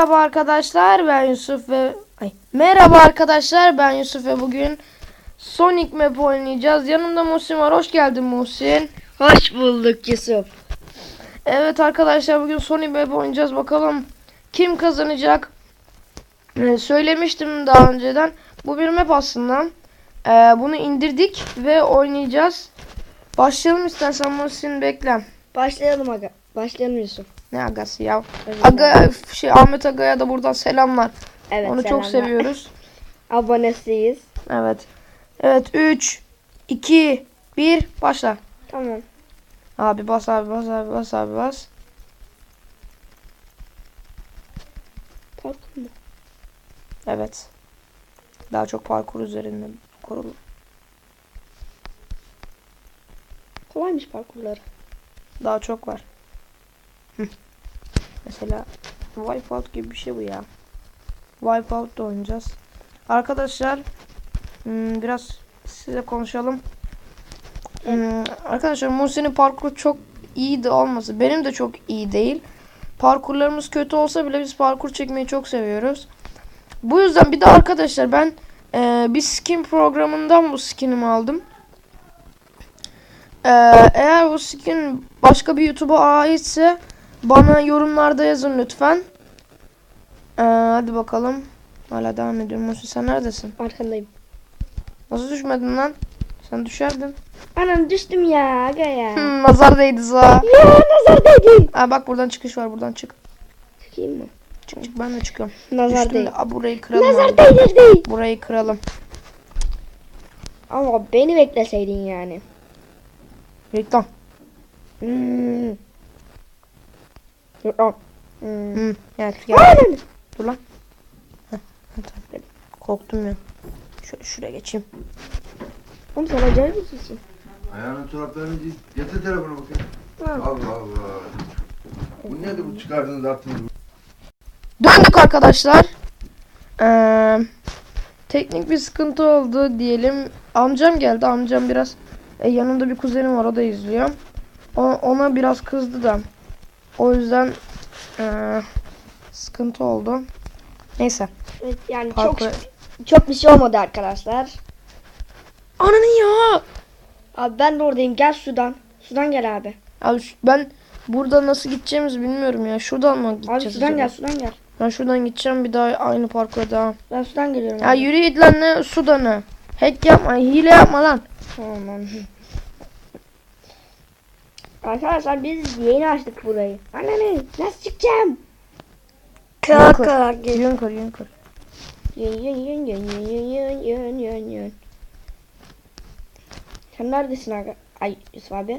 Merhaba arkadaşlar ben Yusuf ve Ay, Merhaba arkadaşlar ben Yusuf ve bugün Sonic Map oynayacağız. Yanımda Muhsin var. Hoş geldin Muhsin. Hoş bulduk Yusuf. Evet arkadaşlar bugün Sonic Map oynayacağız. Bakalım kim kazanacak? Ee, söylemiştim daha önceden. Bu bir map aslında. Ee, bunu indirdik ve oynayacağız. Başlayalım istersen Muhsin bekle. Başlayalım aga. Başlayalım Yusuf. Ne agası ya? Aga şey Ahmet Aga'ya da buradan selamlar. Evet, Onu çok selamlar. seviyoruz. Abonesiyiz. Evet. Evet 3 2 1 başla. Tamam. Abi bas abi bas abi bas abi bas. Parkur mu? Evet. Daha çok parkur üzerinde kurulu. Kolaymış parkurları. Daha çok var. Mesela Wipeout gibi bir şey bu ya. Wipeout da oynayacağız. Arkadaşlar hmm, biraz size konuşalım. Hmm, arkadaşlar Muhsin'in parkuru çok iyi de olması. Benim de çok iyi değil. Parkurlarımız kötü olsa bile biz parkur çekmeyi çok seviyoruz. Bu yüzden bir de arkadaşlar ben e, bir skin programından bu skinimi aldım. Ee, eğer bu skin başka bir YouTube'a aitse bana yorumlarda yazın lütfen. Ee, hadi bakalım. Hala devam ediyorum. Musi sen neredesin? Arkandayım. Nasıl düşmedin lan? Sen düşerdin. Anam düştüm ya aga ya. Hmm, nazar değdi za. ya nazar değdi. Aa, bak buradan çıkış var. Buradan çık. Çıkayım mı? Çık çık ben de çıkıyorum. Nazar Düştüm değdi. de- Aa, burayı kıralım. Nazar değdirdi. Burayı kıralım. Ama beni bekleseydin yani. Reklam. Hmm. Yok. Hmm. Hmm. Evet gel. Aynen. Dur lan. Heh. Korktum ya. Şöyle şuraya geçeyim. Oğlum sen acayip mısın? Ayağının çoraplarını giy. Getir telefonu bakayım. Ha. Allah Allah. Bu nedir bu çıkardınız attınız? Döndük arkadaşlar. Ee, teknik bir sıkıntı oldu diyelim. Amcam geldi. Amcam biraz e, yanımda bir kuzenim var. O da izliyor. O, ona biraz kızdı da. O yüzden ee, sıkıntı oldu. Neyse. Evet, yani Parkur. çok çok bir şey olmadı arkadaşlar. Ananı ya. Abi ben de oradayım. Gel sudan. Sudan gel abi. Abi ben burada nasıl gideceğimizi bilmiyorum ya. Şuradan mı gideceğiz? Abi sudan acaba? gel sudan gel. Ben şuradan gideceğim bir daha aynı parkura devam. Ben sudan geliyorum. Ya abi. yürü git lan ne sudanı. Hack yapma, hile yapma lan. Tamam. Arkadaşlar biz yeni açtık burayı. Anne nasıl çıkacağım? Yün kır. Yün kır, yün kır. Yön yön yön yön yön yön yön yön yön. Sen neredesin aga? Ay Yusuf abi.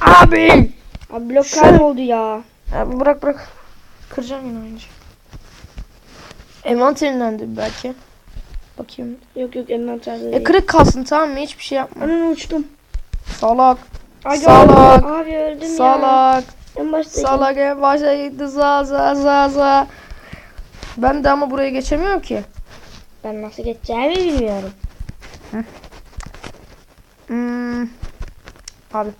Abi! Abi blok kayboldu ya. Abi bırak bırak. Kıracağım yine aynı şey. Envanterinden de belki. Bakayım. Yok yok envanterde E kırık kalsın tamam mı? Hiçbir şey yapma. Anan uçtum. Salak. Ay, Salak. Abi öldüm ya. Salak. En başta Salak en başa gitti za za za za. Ben de ama buraya geçemiyorum ki. Ben nasıl geçeceğimi bilmiyorum. Hmm. Abi.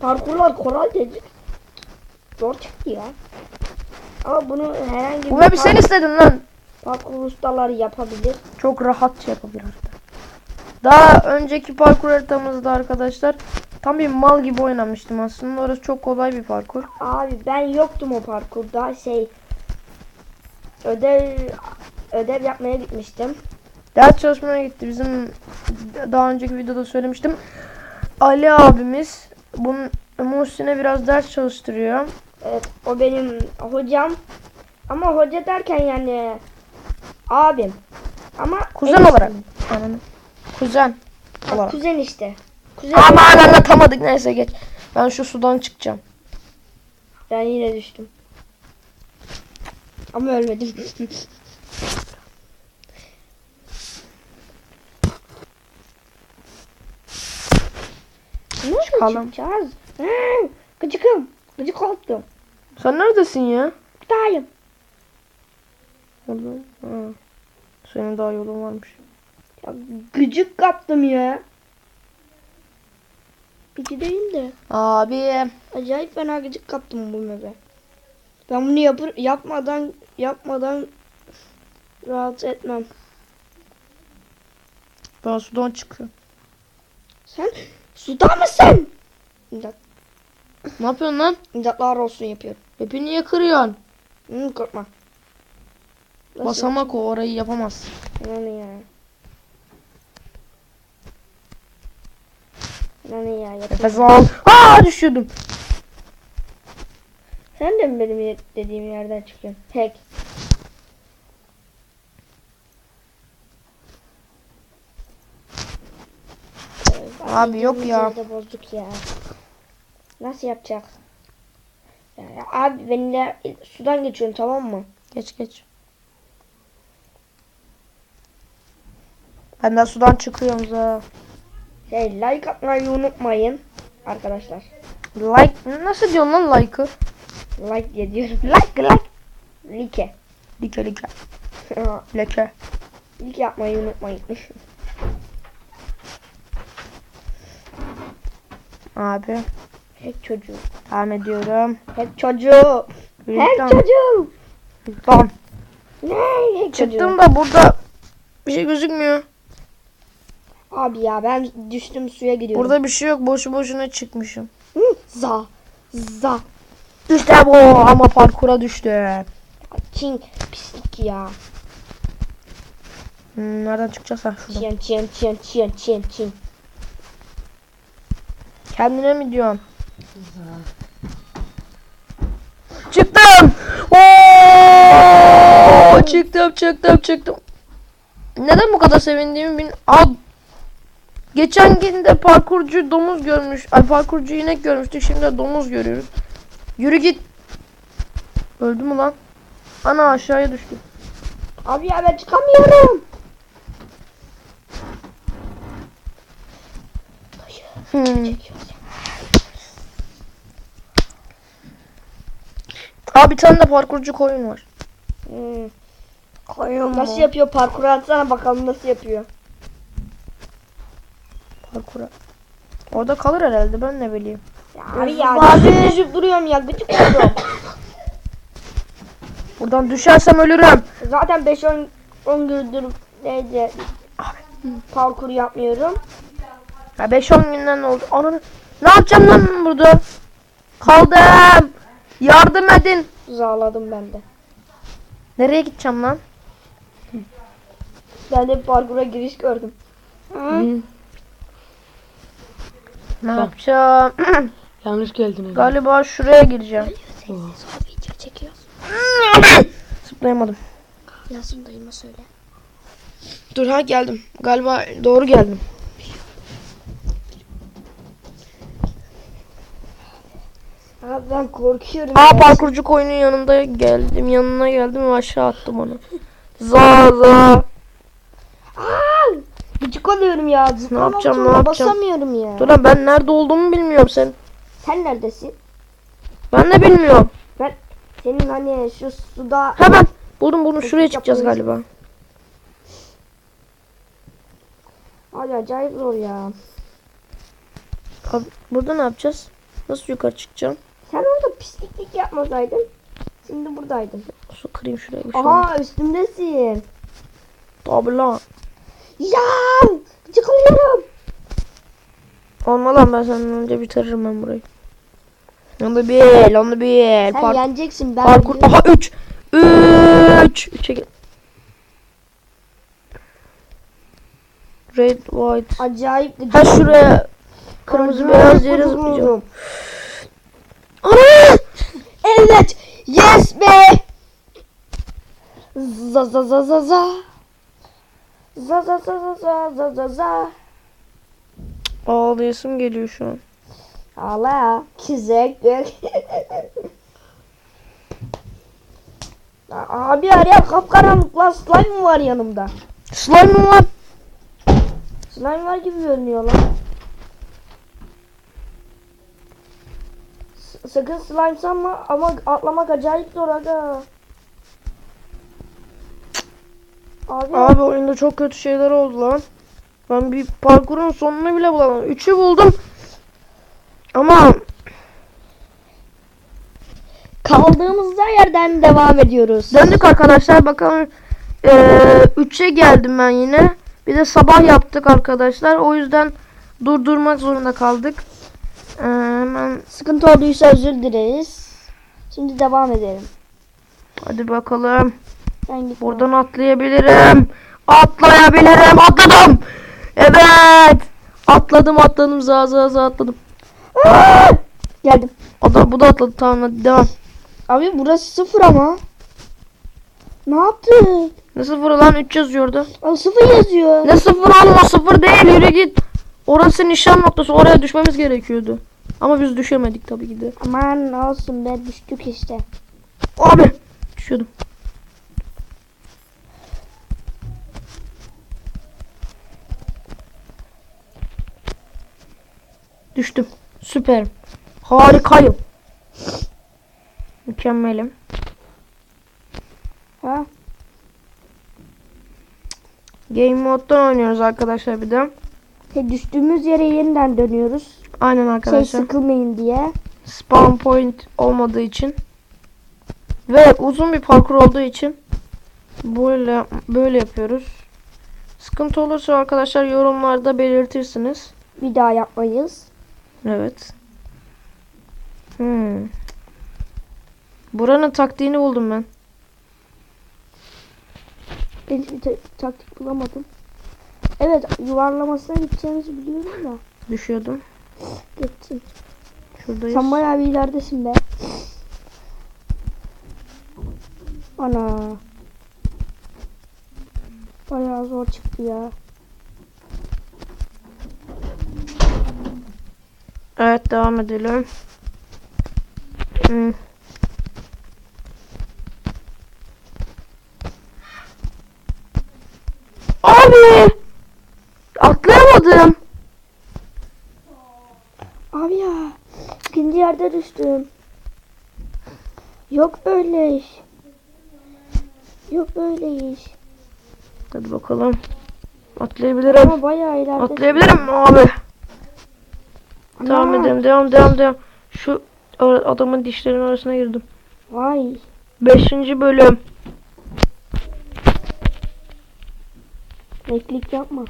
Parkurlar kolay dedi. Zor çıktı ya. Ama bunu herhangi Bu bir map'i sen istedin lan. parkur ustaları yapabilir. Çok rahatça yapabilir harita. Daha önceki parkur haritamızda arkadaşlar tam bir mal gibi oynamıştım aslında. Orası çok kolay bir parkur. Abi ben yoktum o parkurda şey ödev ödev yapmaya gitmiştim. Ders çalışmaya gitti. Bizim daha önceki videoda söylemiştim. Ali abimiz bunun Muhsin'e biraz ders çalıştırıyor. Evet o benim hocam. Ama hoca derken yani abim. Ama Kuzen en- olarak. Ananı. Kuzen Ha, olarak. Kuzen işte. Kuzen. Aman anlatamadık neyse geç. Ben şu sudan çıkacağım. Ben yine düştüm. Ama ölmedim. Nasıl Çıkalım. çıkacağız? Hı, Gıcıkım. Gıcık oldum. Sen neredesin ya? Buradayım. Orada. Ha. Senin daha yolun varmış. Ya, gıcık kaptım ya. Gıcı değil de. Abi. Acayip fena gıcık kaptım bu mebe. Ben bunu yapır, yapmadan yapmadan rahat etmem. Ben sudan çıkıyorum. Sen suda mısın? İmdat. Ne yapıyorsun lan? İmdatlar olsun yapıyorum. Hepi niye kırıyorsun? Hı, korkma. Nasıl Basamak o orayı yapamaz. Yani ya. Yani ya. Nefes al. Aa düşüyordum. Sen de mi benim dediğim yerden çıkıyorsun? Ee, Abi yok ya. bozduk ya. Nasıl yapacak? Ya, ya abi ben de sudan geçiyorum tamam mı? Geç geç. Ben de sudan çıkıyorum za. Şey like atmayı unutmayın arkadaşlar. Like nasıl diyorsun lan like'ı? Like diye diyorum. Like like. Like. Like like. Leke. like yapmayı unutmayın. Abi. Hep çocuğu. Devam ediyorum. Hep çocuğu. Hep çocuğu. Tamam. Ne? Hep çocuğu. Çıktım da burada bir şey gözükmüyor. Abi ya ben düştüm suya gidiyorum. Burada bir şey yok. Boşu boşuna çıkmışım. Hı, za. Za. İşte bu ama parkura düştü. Çin pislik ya. Hmm, nereden çıkacağız ha şuradan. Çin çin çin çin çin çin. Kendine mi diyorsun? Çıktım. Oo! Çıktım çıktım çıktım. Neden bu kadar sevindiğimi bin. Aa, geçen gün de parkurcu domuz görmüş. Ay parkurcu inek görmüştük. Şimdi de domuz görüyoruz. Yürü git. Öldü mü lan? Ana aşağıya düştü. Abi ya ben çıkamıyorum. Hmm. Abi bir tane de parkurcu koyun var. Hmm. Nasıl yapıyor parkuru atsana bakalım nasıl yapıyor. Parkura. Orada kalır herhalde ben ne bileyim. Ya abi ya Abi. düşüp duruyorum ya gıcık oldum. Buradan düşersem ölürüm. Zaten 5-10 10 gündür neydi parkur yapmıyorum. Ya 5-10 günden oldu. Ananı. Ne yapacağım lan burada? Kaldım. Yardım edin. Zağladım ben de. Nereye gideceğim lan? Ben de parkura giriş gördüm. Ne yapacağım? Yanlış geldin. Galiba şuraya gireceğim. Video çekiyoruz. Zıplayamadım. Yazım dayıma söyle. Dur ha geldim. Galiba doğru geldim. Abi ben korkuyorum. Aa ya. parkurcu koyunun yanında geldim. Yanına geldim ve aşağı attım onu. Za za. Aa, gıcık oluyorum ya. Zıplamak yapacağım, ne yapacağım? Basamıyorum ya. Dur lan ben nerede olduğumu bilmiyorum sen. Sen neredesin? Ben de bilmiyorum. Senin hani şu suda Hemen buldum buldum şuraya çıkacağız galiba. Abi acayip zor ya. Abi, burada ne yapacağız? Nasıl yukarı çıkacağım? Sen orada pisliklik yapmasaydın. Şimdi buradaydın. Su kırayım şuraya şey. Aha üstümdesin. Tabi lan. Ya gıcık oluyorum. Olma lan ben senden önce bitiririm ben burayı. Onu bil, onu bil. Sen Park- yeneceksin ben. parkur. biliyorum. Aha 3. 3. 3'e gel. Red, white. Acayip gıcık. Ha şuraya kırmızı Acayip beyaz yere gıcık zıplayacağım. oldum. Ana! Evet. Yes be. Za za za za za. Za za za za za za za za. Ağlayasım geliyor şu an. Ağla. Kizek gök. Abi araya kapkaranlık lan slime var yanımda. Slime var? Slime var gibi görünüyor lan. S- sakın slime sanma ama atlamak acayip zor aga. Abi, Abi oyunda çok kötü şeyler oldu lan. Ben bir parkurun sonunu bile bulamadım. Üçü buldum. Ama kaldığımız yerden devam ediyoruz. Döndük arkadaşlar bakalım. Ee, 3'e geldim ben yine. Bir de sabah yaptık arkadaşlar. O yüzden durdurmak zorunda kaldık. Ee, hemen Sıkıntı olduysa özür dileriz. Şimdi devam edelim. hadi bakalım. Buradan atlayabilirim. Atlayabilirim. Atladım. Evet. Atladım atladım. Za za za atladım. Geldim. O da bu da atladı. Tamam hadi devam. Abi burası sıfır ama. Ne yaptık? Ne sıfır lan 3 yazıyordu. Abi sıfır yazıyor. Ne sıfır o sıfır değil yürü git. Orası nişan noktası oraya düşmemiz gerekiyordu. Ama biz düşemedik tabii ki de. Aman olsun be düştük işte. Abi düşüyordum. Düştüm. Süperim. Harikayım. Mükemmelim. Ha? Game moddan oynuyoruz arkadaşlar bir de. Şey, düştüğümüz yere yeniden dönüyoruz. Aynen Şey arkadaşlar. sıkılmayın diye. Spawn point olmadığı için ve uzun bir parkur olduğu için böyle böyle yapıyoruz. Sıkıntı olursa arkadaşlar yorumlarda belirtirsiniz. Bir daha yapmayız. Evet. Hmm. Buranın taktiğini buldum ben. Ben hiçbir ta- taktik bulamadım. Evet yuvarlamasına gideceğimizi biliyorum da. Düşüyordum. Geçsin. Şuradayız. Sen bayağı bir ileridesin be. Ana. Bayağı zor çıktı ya. Evet devam edelim. Hmm. Abi! Atlayamadım. Abi ya. ikinci yerde düştüm. Yok öyle iş. Yok öyle iş. Hadi bakalım. Atlayabilirim. Ama bayağı ileride. Atlayabilirim abi. Devam edelim. Devam devam devam. Şu adamın dişlerinin arasına girdim. Vay. Beşinci bölüm. Beklik yapma.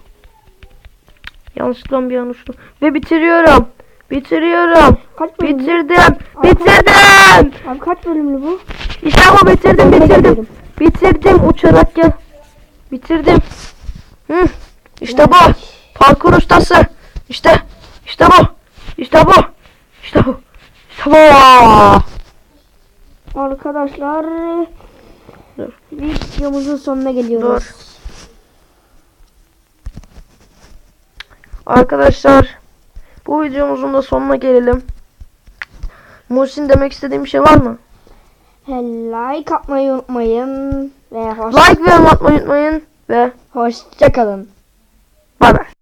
Yanlışlıkla bir an uçtum. Ve bitiriyorum. Bitiriyorum. Kaç bölümlü? Bitirdim. Bitirdim. Abi kaç bölümlü bu? İşte bu bitirdim bitirdim. Bitirdim uçarak gel. Bitirdim. Hı. İşte bu. Parkur ustası. İşte. İşte bu. İşte bu. İşte bu. İşte bu. Arkadaşlar Dur. videomuzun sonuna geliyoruz. Dur. Arkadaşlar bu videomuzun da sonuna gelelim. Muhsin demek istediğim bir şey var mı? Like atmayı unutmayın ve hoş, Like ve atmayı unutmayın ve hoşça kalın. bay bay.